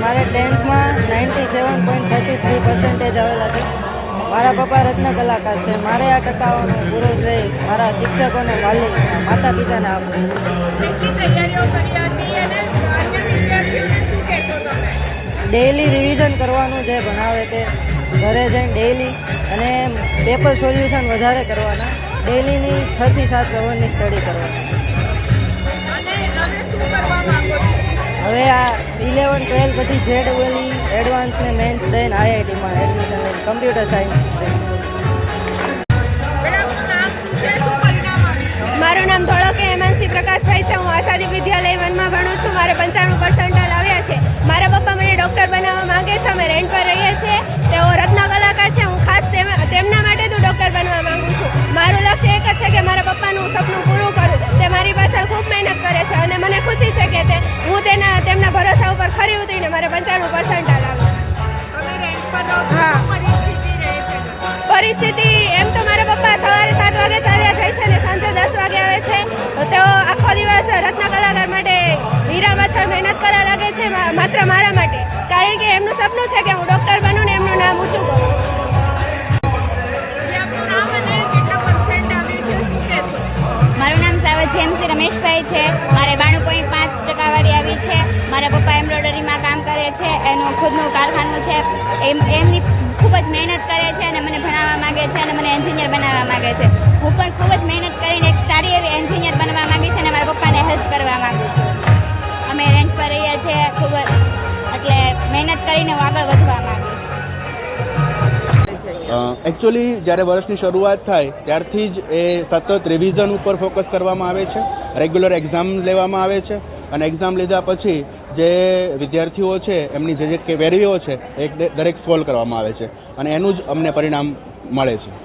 મારે ટેન્થમાં ninety seven point thirty three percentage આવેલા છે. મારા પપ્પા રત્ન કલાકાર છે. મારે આ ટકાઓનો પૂરો શ્રેય મારા શિક્ષકોને માલિક માતા પિતાને આપું. ડેઈલી રિવિઝન કરવાનું જે ભણાવે તે ઘરે જઈને ડેઈલી અને પેપર સોલ્યુશન વધારે કરવાના. ડેઈલીની છથી સાત કવરની સ્ટડી કરવાની. પછી જે ડબલઈ એડવાન્સ ને મેન્સ દઈને આઈઆઈટીમાં એડમિશન લઈને કમ્પ્યુટર સાયન્સ મારું નામ ધોળકે હેમાંશી પ્રકાશભાઈ છે. હું આઝાદી વિદ્યાલય વનમાં ભણું છું. મારે પંચાણું દિવસ રત્ન કલાકાર માટે હીરા માથા મહેનત કરવા લાગે છે માત્ર મારા માટે. કારણ કે એમનું સપનું છે કે હું ડૉક્ટર બનું ને એમનું નામ ઊંચું કરું. મારું નામ સાવજ જેમસી રમેશભાઈ છે. મારે બાણું પોઈન્ટ પાંચ ટકાવારી આવી છે. મારા પપ્પા એમ્બ્રોઇડરીમાં કામ કરે છે. એનું ખુદનું કારખાનું છે. એમ એમની એકચ્યુઅલી જ્યારે વર્ષની શરૂઆત થાય, ત્યારથી જ એ સતત રિવિઝન ઉપર ફોકસ કરવામાં આવે છે. રેગ્યુલર એક્ઝામ લેવામાં આવે છે. અને એક્ઝામ લીધા પછી જે વિદ્યાર્થીઓ છે, એમની જે જે ક્વેરીઓ છે, એ દરેક સોલ્વ કરવામાં આવે છે. અને એનું જ અમને પરિણામ મળે છે.